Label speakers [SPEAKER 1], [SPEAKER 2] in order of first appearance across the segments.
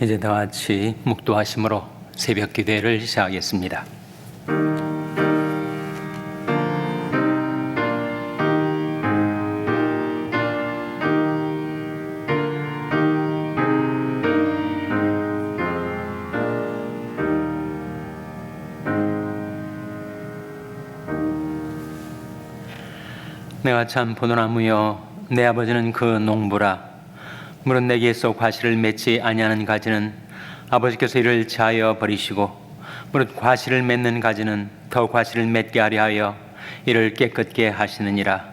[SPEAKER 1] 이제 다 같이 묵도하심으로 새벽 기도회를 시작하겠습니다. 내가 참 포도나무여 내 아버지는 그 농부라 물은 내게서 과실을 맺지 아니하는 가지는 아버지께서 이를 자여 버리시고 무릇 과실을 맺는 가지는 더 과실을 맺게 하려 하여 이를 깨끗게 하시느니라.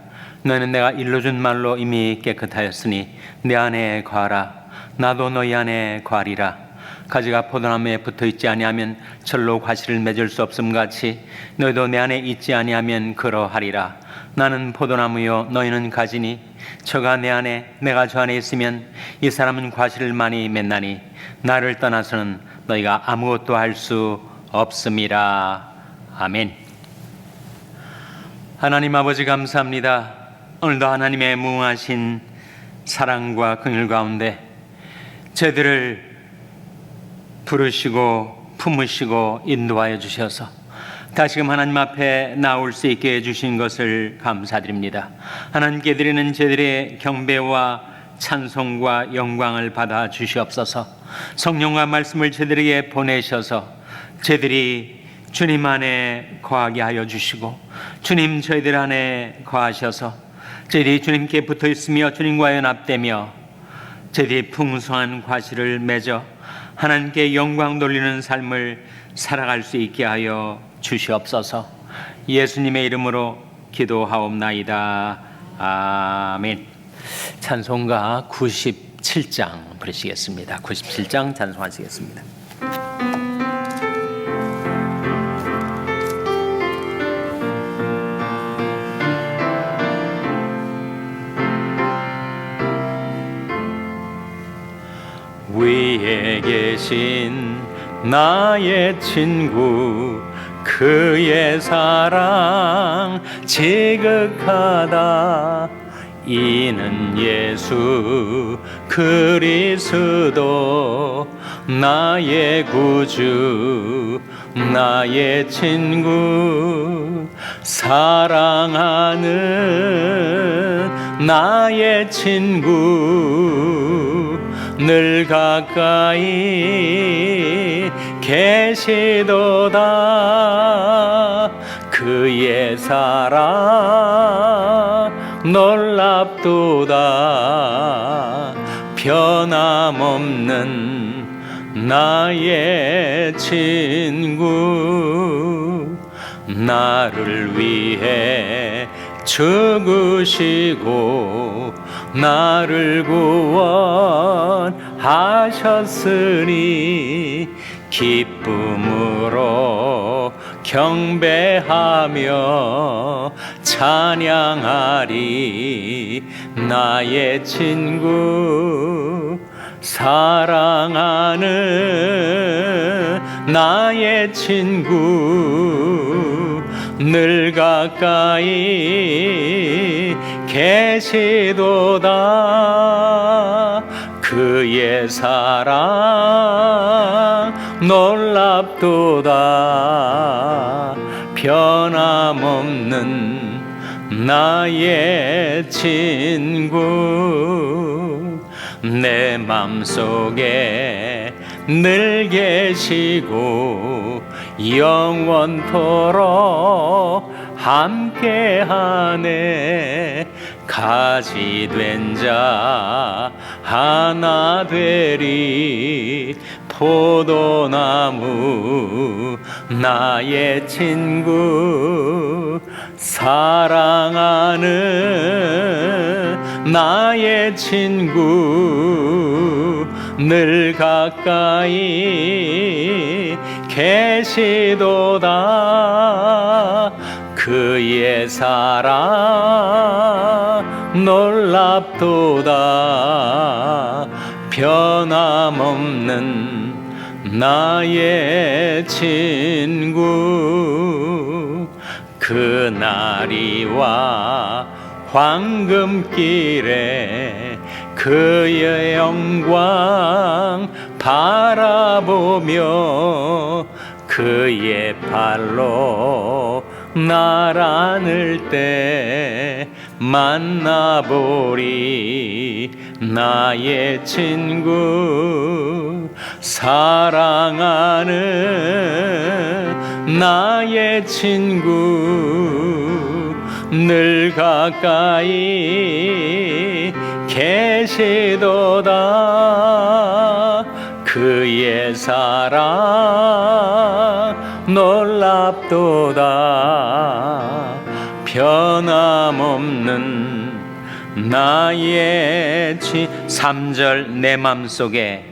[SPEAKER 1] 너는 내가 일러준 말로 이미 깨끗하였으니 내 안에 과하라. 나도 너희 안에 과리라. 가지가 포도나무에 붙어 있지 아니하면 절로 과실을 맺을 수 없음 같이 너희도 내 안에 있지 아니하면 그러하리라 나는 포도나무요 너희는 가지니 저가 내 안에 내가 저 안에 있으면 이 사람은 과실을 많이 맺나니 나를 떠나서는 너희가 아무것도 할 수 없음이라. 아멘. 하나님 아버지 감사합니다. 오늘도 하나님의 무궁하신 사랑과 긍휼 가운데 저희들을 부르시고 품으시고 인도하여 주셔서 다시금 하나님 앞에 나올 수 있게 해주신 것을 감사드립니다. 하나님께 드리는 저들의 경배와 찬송과 영광을 받아 주시옵소서. 성령과 말씀을 저들에게 보내셔서 저들이 주님 안에 거하게 하여 주시고 주님 저희들 안에 거하셔서 저희들이 주님께 붙어 있으며 주님과 연합되며 저희들이 풍성한 과실을 맺어 하나님께 영광 돌리는 삶을 살아갈 수 있게 하여 주시옵소서. 예수님의 이름으로 기도하옵나이다. 아멘. 찬송가 97장 부르시겠습니다. 97장 찬송하시겠습니다. 위에 계신 나의 친구 그의 사랑 지극하다. 이는 예수 그리스도 나의 구주 나의 친구 사랑하는 나의 친구 늘 가까이 계시도다. 그의 사랑 놀랍도다. 변함없는 나의 친구 나를 위해 죽으시고 나를 구원하셨으니 기쁨으로 경배하며 찬양하리. 나의 친구 사랑하는 나의 친구 늘 가까이 계시도다. 그의 사랑 놀랍도다. 변함없는 나의 친구 내 맘속에 늘 계시고 영원토록 함께하네 가지 된 자 하나 되리. 포도나무 나의 친구 사랑하는 나의 친구 늘 가까이 계시도다. 그의 사랑 놀랍도다. 변함없는 나의 친구. 그날이 와 황금길에 그의 영광 바라보며 그의 발로 날 안을 때 만나보리. 나의 친구 사랑하는 나의 친구 늘 가까이 계시도다. 그의 사랑 놀랍도다 변함없는 나의 지 3절 내 맘속에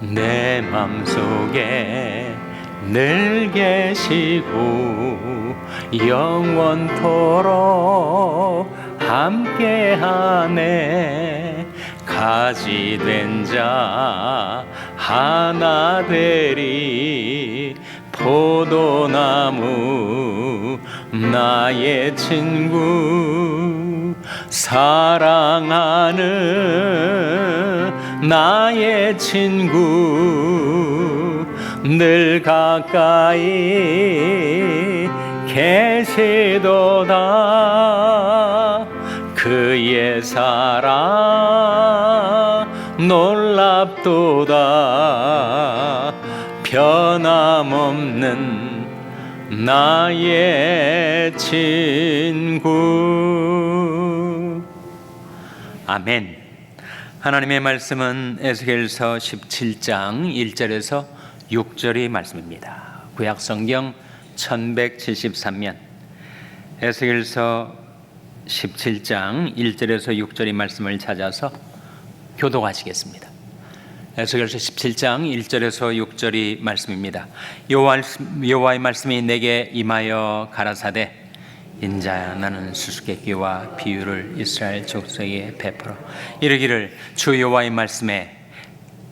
[SPEAKER 1] 내 맘속에 늘 계시고 영원토록 함께하네. 가지 된 자 하나 되리 포도나무 나의 친구 사랑하는 나의 친구 늘 가까이 계시도다. 그의 사랑 놀랍도다 변함없는 나의 친구. 아멘. 하나님의 말씀은 에스겔서 17장 1절에서 6절의 말씀입니다. 구약 성경 1173면 에스겔서 17장 1절에서 6절의 말씀을 찾아서 교독하시겠습니다. 에스겔서 17장 1절에서 6절의 말씀입니다. 여호와- 여호와의 말씀이 내게 임하여 가라사대 인자야 나는 수수께끼와 비유를 이스라엘 족속에 베풀어 이르기를 주 여호와의 말씀에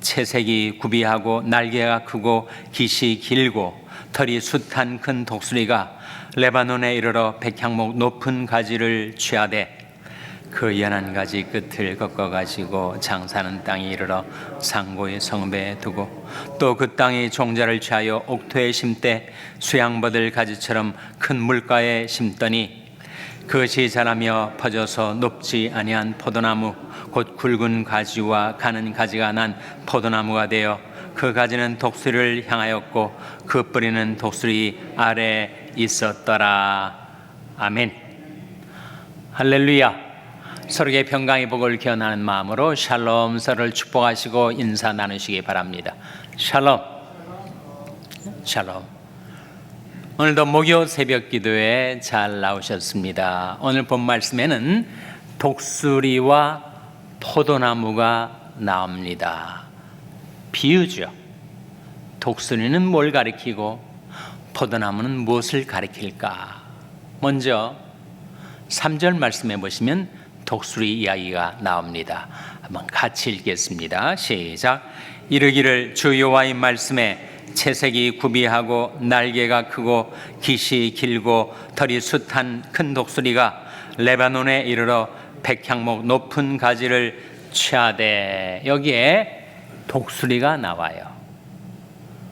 [SPEAKER 1] 채색이 구비하고 날개가 크고 깃이 길고 털이 숱한 큰 독수리가 레바논에 이르러 백향목 높은 가지를 취하되 그 연한 가지 끝을 꺾어 가지고 장사는 땅에 이르러 상고의 성배에 두고 또 그 땅의 종자를 취하여 옥토에 심되 수양버들 가지처럼 큰 물가에 심더니 그것이 자라며 퍼져서 높지 아니한 포도나무 곧 굵은 가지와 가는 가지가 난 포도나무가 되어 그 가지는 독수리를 향하였고 그 뿌리는 독수리 아래 있었더라. 아멘. 할렐루야 서로의 평강의 복을 기원하는 마음으로 샬롬 서로를 축복하시고 인사 나누시기 바랍니다 샬롬 샬롬 오늘도 목요 새벽 기도에 잘 나오셨습니다. 오늘 본 말씀에는 독수리와 포도나무가 나옵니다. 비유죠. 독수리는 뭘 가리키고 포도나무는 무엇을 가리킬까? 먼저 3절 말씀해 보시면 독수리 이야기가 나옵니다. 한번 같이 읽겠습니다. 시작. 이르기를 주 여호와의 말씀에 채색이 구비하고 날개가 크고 깃이 길고 털이 숱한 큰 독수리가 레바논에 이르러 백향목 높은 가지를 취하되 여기에 독수리가 나와요.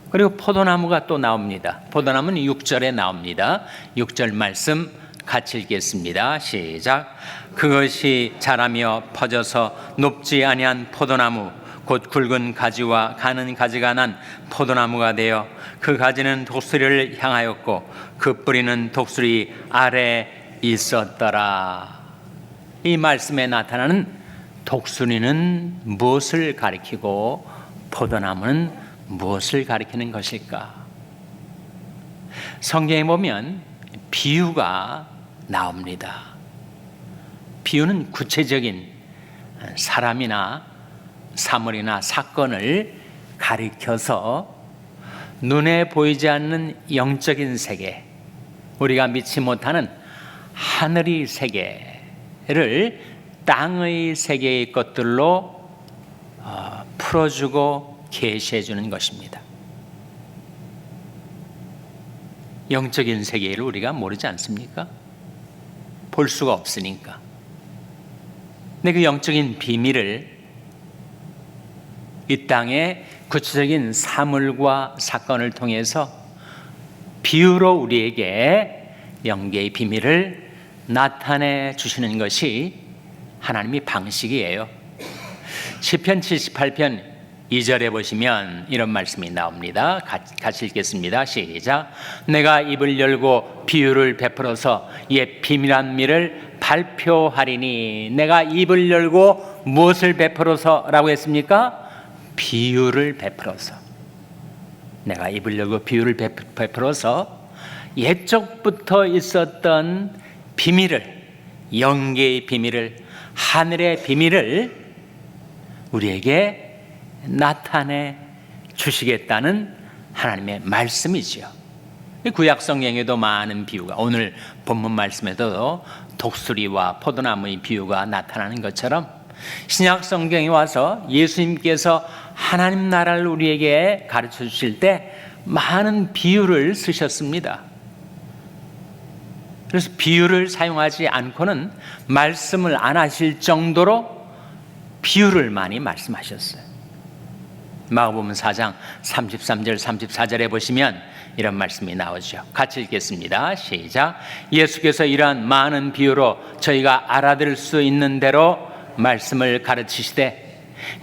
[SPEAKER 1] 그리고 포도나무가 또 나옵니다. 포도나무는 6절에 나옵니다. 6절 말씀 같이 읽겠습니다. 시작. 그것이 자라며 퍼져서 높지 아니한 포도나무 곧 굵은 가지와 가는 가지가 난 포도나무가 되어 그 가지는 독수리를 향하였고 그 뿌리는 독수리 아래 있었더라. 이 말씀에 나타나는 독수리는 무엇을 가리키고 포도나무는 무엇을 가리키는 것일까? 성경에 보면 비유가 나옵니다. 비유는 구체적인 사람이나 사물이나 사건을 가리켜서 눈에 보이지 않는 영적인 세계, 우리가 믿지 못하는 하늘의 세계를 땅의 세계의 것들로 어, 풀어주고 계시해 주는 것입니다. 영적인 세계를 우리가 모르지 않습니까? 볼 수가 없으니까. 근데 그 영적인 비밀을 이 땅의 구체적인 사물과 사건을 통해서 비유로 우리에게 영계의 비밀을 나타내 주시는 것이 하나님의 방식이에요. 시편 78편 2절에 보시면 이런 말씀이 나옵니다. 같이 읽겠습니다. 시작. 내가 입을 열고 비유를 베풀어서 옛 비밀한 미를 발표하리니 내가 입을 열고 무엇을 베풀어서라고 했습니까? 비유를 베풀어서 내가 입을 열고 비유를 베풀어서 옛적부터 있었던 비밀을 영계의 비밀을 하늘의 비밀을 우리에게 나타내 주시겠다는 하나님의 말씀이지요. 구약 성경에도 많은 비유가 오늘 본문 말씀에도 독수리와 포도나무의 비유가 나타나는 것처럼 신약 성경에 와서 예수님께서 하나님 나라를 우리에게 가르쳐 주실 때 많은 비유를 쓰셨습니다. 그래서 비유를 사용하지 않고는 말씀을 안 하실 정도로 비유를 많이 말씀하셨어요. 마가복음 4장 33절 34절에 보시면 이런 말씀이 나오죠. 같이 읽겠습니다. 시작. 예수께서 이러한 많은 비유로 저희가 알아들을 수 있는 대로 말씀을 가르치시되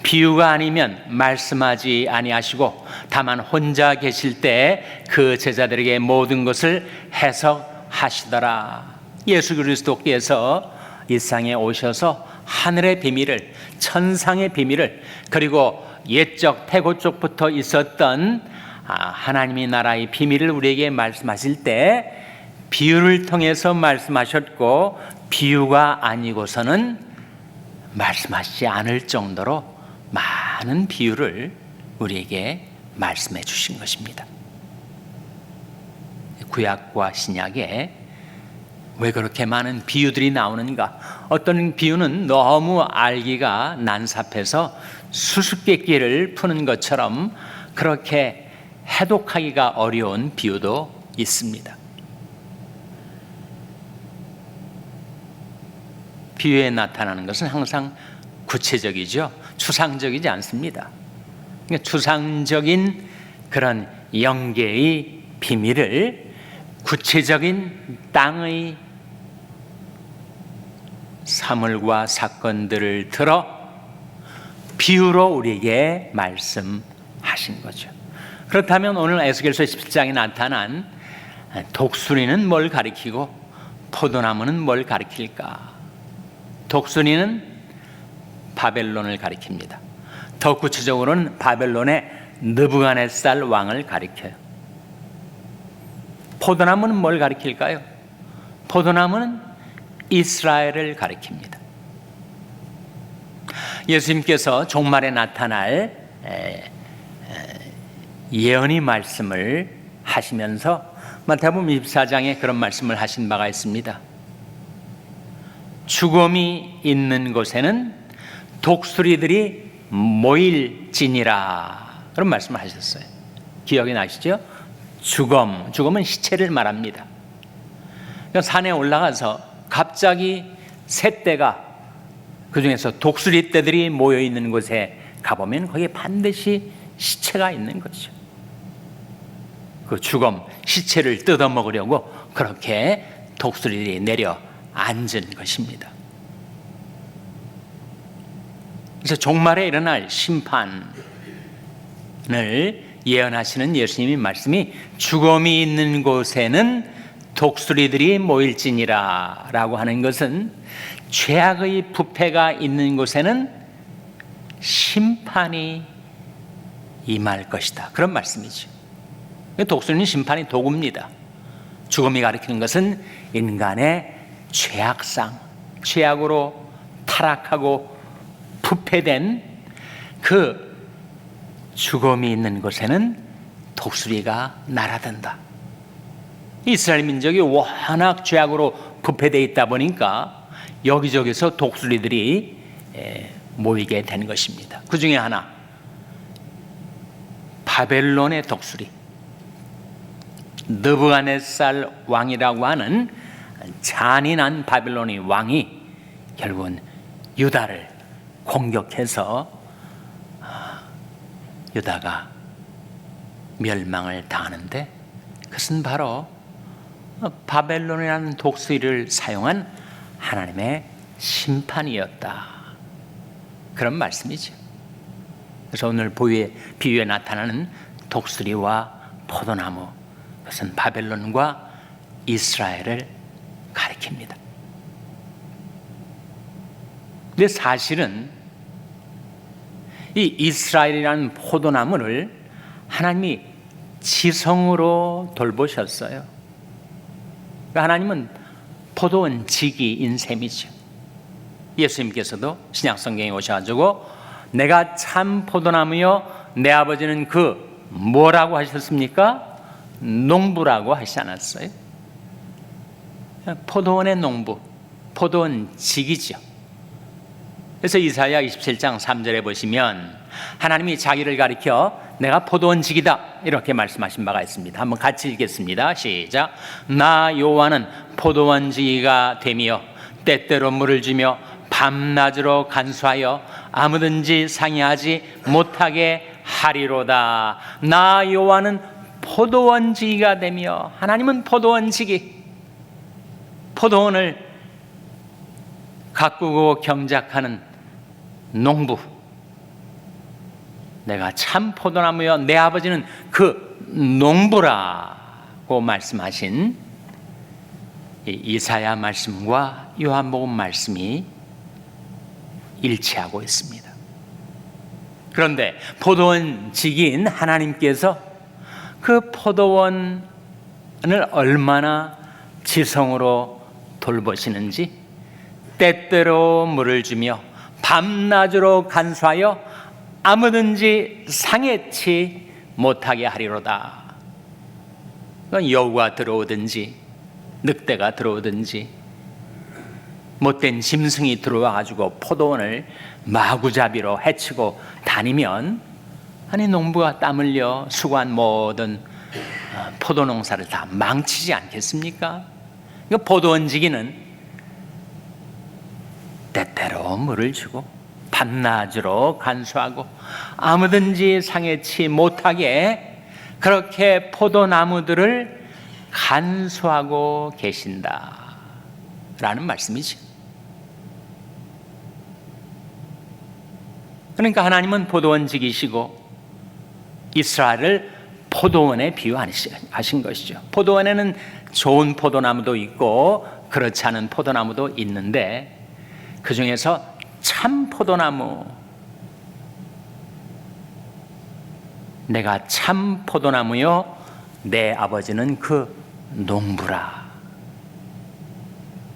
[SPEAKER 1] 비유가 아니면 말씀하지 아니하시고 다만 혼자 계실 때 그 제자들에게 모든 것을 해석하시더라. 예수 그리스도께서 이 상에 오셔서 하늘의 비밀을 천상의 비밀을 그리고 옛적 태고 쪽부터 있었던 아, 하나님의 나라의 비밀을 우리에게 말씀하실 때 비유를 통해서 말씀하셨고 비유가 아니고서는 말씀하시지 않을 정도로 많은 비유를 우리에게 말씀해 주신 것입니다. 구약과 신약에 왜 그렇게 많은 비유들이 나오는가? 어떤 비유는 너무 알기가 난삽해서 수수께끼를 푸는 것처럼 그렇게 해독하기가 어려운 비유도 있습니다. 비유에 나타나는 것은 항상 구체적이죠. 추상적이지 않습니다. 그러니까 추상적인 그런 영계의 비밀을 구체적인 땅의 사물과 사건들을 들어 비유로 우리에게 말씀하신 거죠. 그렇다면 오늘 에스겔서 17장에 나타난 독수리는 뭘 가리키고 포도나무는 뭘 가리킬까? 독수리는 바벨론을 가리킵니다. 더 구체적으로는 바벨론의 느부갓네살 왕을 가리켜요. 포도나무는 뭘 가리킬까요? 포도나무는 이스라엘을 가리킵니다. 예수님께서 종말에 나타날 예언의 말씀을 하시면서 마태복음 24장에 그런 말씀을 하신 바가 있습니다. 죽음이 있는 곳에는 독수리들이 모일지니라 그런 말씀을 하셨어요. 기억이 나시죠? 죽음, 죽음은 시체를 말합니다. 산에 올라가서 갑자기 새떼가 그 중에서 독수리 떼들이 모여 있는 곳에 가보면 거기에 반드시 시체가 있는 거죠. 그 죽음, 시체를 뜯어 먹으려고 그렇게 독수리들이 내려 앉은 것입니다. 그래서 종말에 일어날 심판을 예언하시는 예수님의 말씀이 죽음이 있는 곳에는 독수리들이 모일지니라 라고 하는 것은 죄악의 부패가 있는 곳에는 심판이 임할 것이다. 그런 말씀이죠. 독수리는 심판이 도구입니다. 죽음이 가리키는 것은 인간의 죄악상, 죄악으로 타락하고 부패된 그 죽음이 있는 곳에는 독수리가 날아든다. 이스라엘 민족이 워낙 죄악으로 부패되어 있다 보니까 여기저기서 독수리들이 모이게 된 것입니다. 그 중에 하나 바벨론의 독수리 느부갓네살 왕이라고 하는 잔인한 바벨론의 왕이 결국은 유다를 공격해서 유다가 멸망을 당하는데 그것은 바로 바벨론이라는 독수리를 사용한 하나님의 심판이었다. 그런 말씀이죠. 그래서 오늘 보유의 비유에 나타나는 독수리와 포도나무 그것은 바벨론과 이스라엘을 가리킵니다. 근데 사실은 이 이스라엘이라는 포도나무를 하나님이 지성으로 돌보셨어요. 그러니까 하나님은 포도원 지기인 셈이죠. 예수님께서도 신약 성경에 오셔가지고 내가 참 포도나무요 내 아버지는 그 뭐라고 하셨습니까? 농부라고 하시지 않았어요? 포도원의 농부, 포도원 지기죠. 그래서 이사야 27장 3절에 보시면 하나님이 자기를 가리켜 내가 포도원 지기다 이렇게 말씀하신 바가 있습니다. 한번 같이 읽겠습니다. 시작. 나 여호와는 포도원 지기가 되며 때때로 물을 주며 밤낮으로 간수하여 아무든지 상의하지 못하게 하리로다. 나 여호와는 포도원 지기가 되며 하나님은 포도원 지기 포도원을 가꾸고 경작하는 농부 내가 참 포도나무여 내 아버지는 그 농부라고 말씀하신 이사야 말씀과 요한복음 말씀이 일치하고 있습니다. 그런데 포도원 지기인 하나님께서 그 포도원을 얼마나 지성으로 돌보시는지 때때로 물을 주며 밤낮으로 간수하여 아무든지 상해치 못하게 하리로다. 여우가 들어오든지 늑대가 들어오든지 못된 짐승이 들어와 가지고 포도원을 마구잡이로 해치고 다니면 아니 농부가 땀 흘려 수고한 모든 어, 포도 농사를 다 망치지 않겠습니까? 그러니까 포도원 지기는 때때로 물을 주고 밤낮으로 간수하고 아무든지 상해치 못하게 그렇게 포도나무들을 간수하고 계신다. 라는 말씀이죠. 그러니까 하나님은 포도원 지기시고 이스라엘을 포도원에 비유하신 것이죠. 포도원에는 좋은 포도나무도 있고 그렇지 않은 포도나무도 있는데 그 중에서 참 포도나무 내가 참 포도나무요 내 아버지는 그 농부라.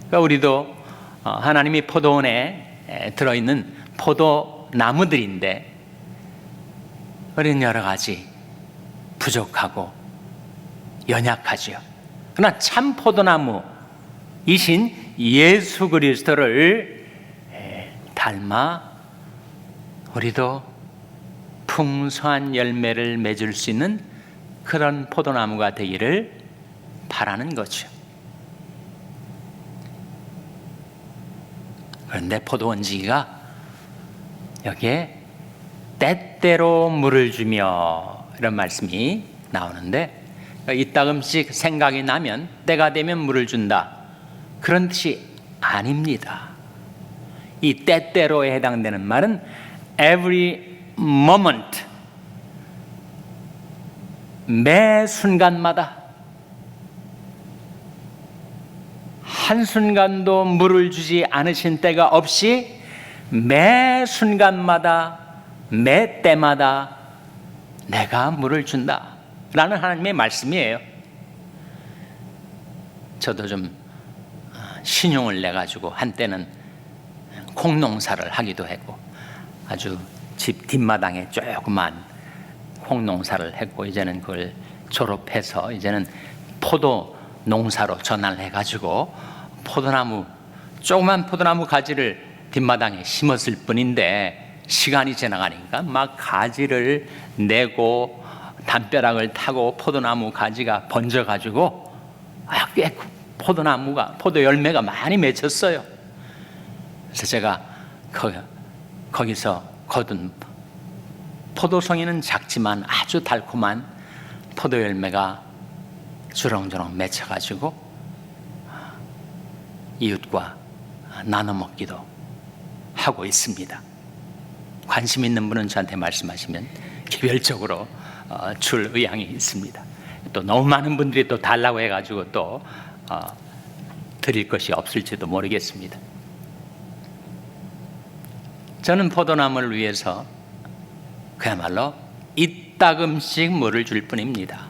[SPEAKER 1] 그러니까 우리도 어, 하나님이 포도원에 들어있는 포도 나무들인데 우리는 여러 가지 부족하고 연약하지요. 그러나 참 포도나무이신 예수 그리스도를 닮아 우리도 풍성한 열매를 맺을 수 있는 그런 포도나무가 되기를 바라는 거죠. 그런데 포도 원지기가 여기에 때때로 물을 주며 이런 말씀이 나오는데 이따금씩 생각이 나면 때가 되면 물을 준다. 그런 뜻이 아닙니다. 이 때때로에 해당되는 말은 every moment 매 순간마다 한순간도 물을 주지 않으신 때가 없이 매 순간마다 매 때마다 내가 물을 준다 라는 하나님의 말씀이에요. 저도 좀 어, 신용을 내가지고 한때는 콩농사를 하기도 했고 아주 집 뒷마당에 조그만 콩농사를 했고 이제는 그걸 졸업해서 이제는 포도 농사로 전환을 해가지고 포도나무 조그만 포도나무 가지를 뒷마당에 심었을 뿐인데 시간이 지나가니까 막 가지를 내고 담벼락을 타고 포도나무 가지가 번져가지고 아, 꽤 포도나무가 포도 열매가 많이 맺혔어요. 그래서 제가 거기서 거둔
[SPEAKER 2] 포도송이는 작지만 아주 달콤한 포도 열매가 주렁주렁 맺혀가지고 이웃과 나눠 먹기도 하고 있습니다. 관심 있는 분은 저한테 말씀하시면 개별적으로 어, 줄 의향이 있습니다. 또 너무 많은 분들이 또 달라고 해가지고 또 어, 드릴 것이 없을지도 모르겠습니다. 저는 포도나무를 위해서 그야말로 이따금씩 물을 줄 뿐입니다.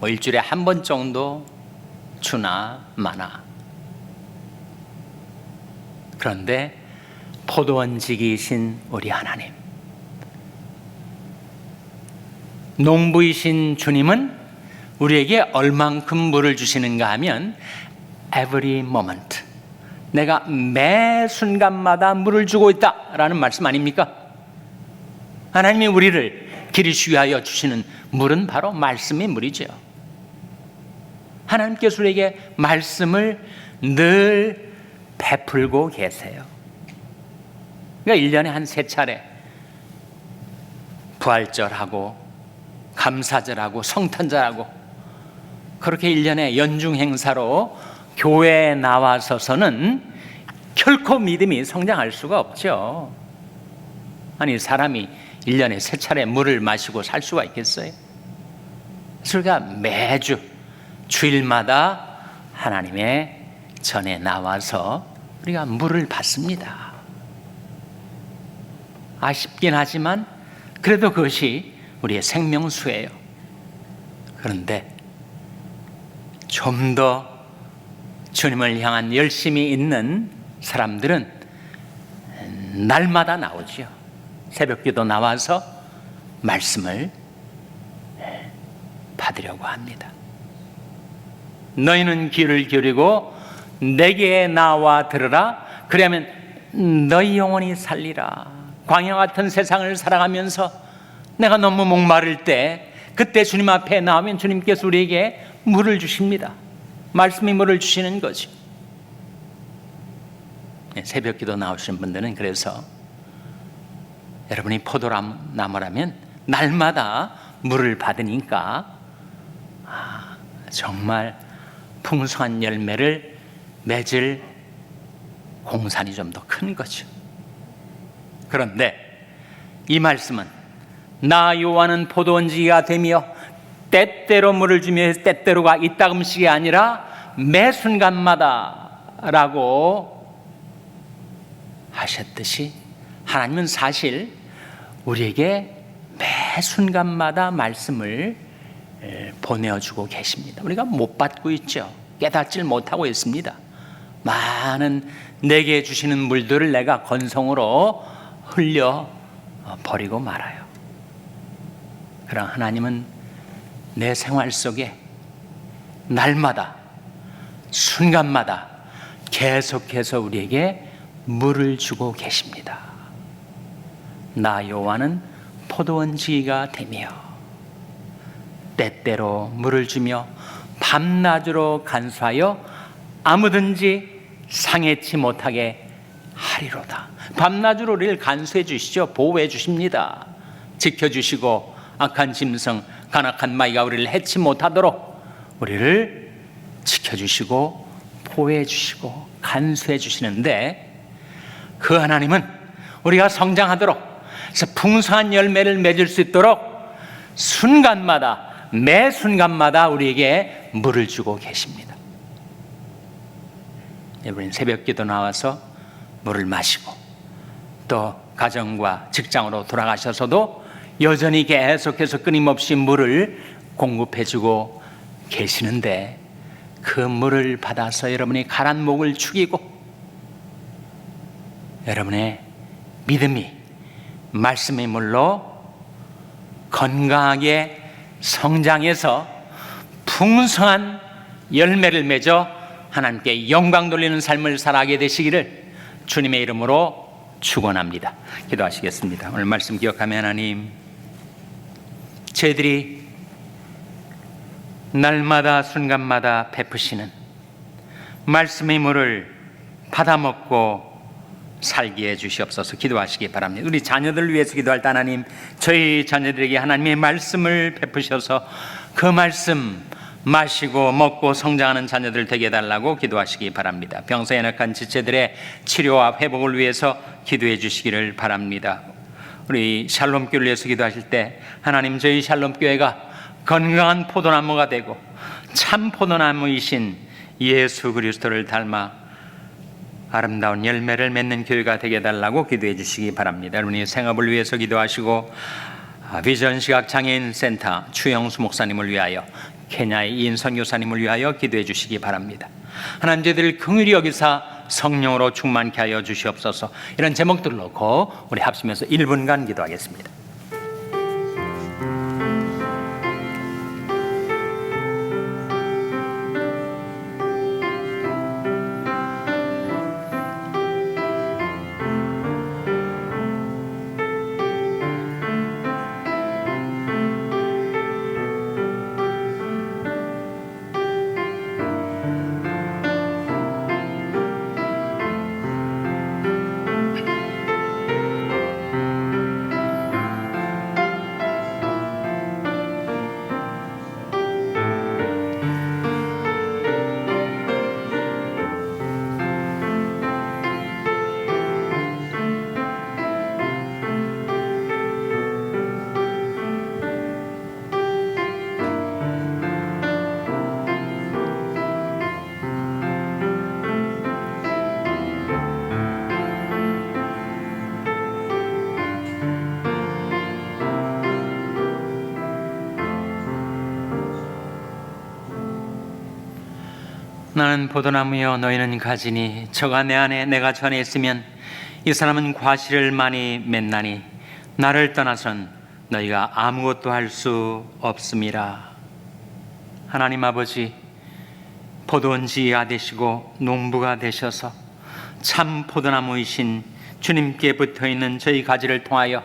[SPEAKER 2] 뭐 일주일에 한 번 정도 주나 마나. 그런데 포도원지기이신 우리 하나님, 농부이신 주님은 우리에게 얼만큼 물을 주시는가 하면 every moment 내가 매 순간마다 물을 주고 있다라는 말씀 아닙니까? 하나님이 우리를 기르시 위하여 주시는 물은 바로 말씀의 물이죠. 하나님께서 우리에게 말씀을 늘 베풀고 계세요. 그러니까 1년에 한 세 차례 부활절하고 감사절하고 성탄절하고 그렇게 1년에 연중 행사로 교회에 나와서서는 결코 믿음이 성장할 수가 없죠. 아니 사람이 1년에 세 차례 물을 마시고 살 수가 있겠어요? 그러니까 매주 주일마다 하나님의 전에 나와서 우리가 물을 받습니다. 아쉽긴 하지만 그래도 그것이 우리의 생명수예요. 그런데 좀 더 주님을 향한 열심이 있는 사람들은 날마다 나오지요. 새벽기도 나와서 말씀을 받으려고 합니다. 너희는 귀를 기울이고 내게 나와 들으라. 그러면 너희 영혼이 살리라. 광야 같은 세상을 살아가면서 내가 너무 목마를 때 그때 주님 앞에 나오면 주님께서 우리에게 물을 주십니다. 말씀이 물을 주시는 거죠. 네, 새벽 기도 나오시는 분들은 그래서 여러분이 포도나무라면 날마다 물을 받으니까 아, 정말 풍성한 열매를 맺을 공산이 좀 더 큰 거죠. 그런데 이 말씀은 나 요한은 포도원지가 되며 때때로 물을 주며 때때로가 이따금씩이 아니라 매 순간마다라고 하셨듯이 하나님은 사실 우리에게 매 순간마다 말씀을 보내어주고 계십니다. 우리가 못 받고 있죠. 깨닫질 못하고 있습니다. 많은 내게 주시는 물들을 내가 건성으로 흘려 버리고 말아요. 그럼 하나님은 내 생활 속에 날마다 순간마다 계속해서 우리에게 물을 주고 계십니다. 나 요한은 포도원 지기가 되며 때때로 물을 주며 밤낮으로 간수하여 아무든지 상해치 못하게 하리로다. 밤낮으로 우리를 간수해 주시죠. 보호해 주십니다. 지켜주시고 악한 짐승, 간악한 마이가 우리를 해치 못하도록 우리를 지켜주시고 보호해 주시고 간수해 주시는데 그 하나님은 우리가 성장하도록 그래서 풍성한 열매를 맺을 수 있도록 순간마다 매 순간마다 우리에게 물을 주고 계십니다. 여러분 새벽기도 나와서 물을 마시고 또 가정과 직장으로 돌아가셔서도 여전히 계속해서 끊임없이 물을 공급해주고 계시는데 그 물을 받아서 여러분이 가란 목을 축이고 여러분의 믿음이 말씀의 물로 건강하게 성장해서 풍성한 열매를 맺어 하나님께 영광 돌리는 삶을 살아가게 되시기를 주님의 이름으로 축원합니다. 기도하시겠습니다. 오늘 말씀 기억하며 하나님 저희들이 날마다 순간마다 베푸시는 말씀의 물을 받아 먹고 살게 해 주시옵소서 기도하시기 바랍니다. 우리 자녀들 위해서 기도할 때 하나님 저희 자녀들에게 하나님의 말씀을 베푸셔서 그 말씀 마시고 먹고 성장하는 자녀들 되게 해달라고 기도하시기 바랍니다. 병세 연약한 지체들의 치료와 회복을 위해서 기도해 주시기를 바랍니다. 우리 샬롬 교를 위해서 기도하실 때 하나님 저희 샬롬 교회가 건강한 포도나무가 되고 참 포도나무이신 예수 그리스도를 닮아 아름다운 열매를 맺는 교회가 되게 해달라고 기도해 주시기 바랍니다. 여러분이 생업을 위해서 기도하시고 아, 비전 시각 장애인 센터 추영수 목사님을 위하여 케냐의 이인선 교사님을 위하여 기도해 주시기 바랍니다. 하나님 저희들 긍휼히 여기사 성령으로 충만케 하여 주시옵소서. 이런 제목들을 놓고 우리 합심해서 1분간 기도하겠습니다. 나는 포도나무여 너희는 가지니 저가 내 안에 내가 저 안에 있으면 이 사람은 과실을 많이 맺나니 나를 떠나선 너희가 아무것도 할 수 없음이라. 하나님 아버지 포도원지가 되시고 농부가 되셔서 참 포도나무이신 주님께 붙어 있는 저희 가지를 통하여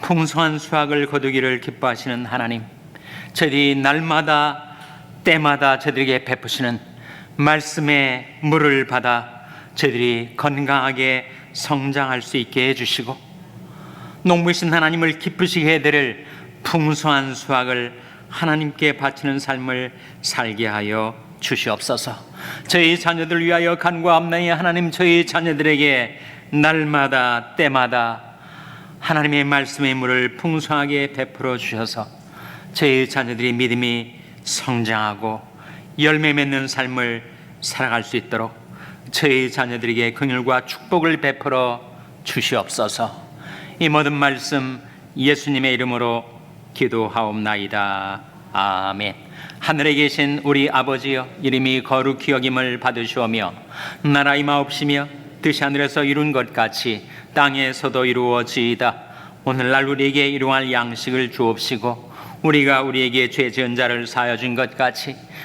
[SPEAKER 2] 풍성한 수확을 거두기를 기뻐하시는 하나님 저희들이 날마다 때마다 저들에게 베푸시는 말씀의 물을 받아 저희들이 건강하게 성장할 수 있게 해주시고 농부이신 하나님을 기쁘시게 해드릴 풍성한 수확을 하나님께 바치는 삶을 살게 하여 주시옵소서. 저희 자녀들 위하여 간구합나니 하나님 저희 자녀들에게 날마다 때마다 하나님의 말씀의 물을 풍성하게 베풀어 주셔서 저희 자녀들이 믿음이 성장하고 열매 맺는 삶을 살아갈 수 있도록 저희 자녀들에게 긍휼과 축복을 베풀어 주시옵소서. 이 모든 말씀 예수님의 이름으로 기도하옵나이다. 아멘. 하늘에 계신 우리 아버지여 이름이 거룩히 여김을 받으시오며 나라 임하옵시며 뜻이 하늘에서 이룬 것 같이 땅에서도 이루어지이다. 오늘날 우리에게 일용할 양식을 주옵시고 우리가 우리에게 죄 지은 자를 사하여 준 것 같이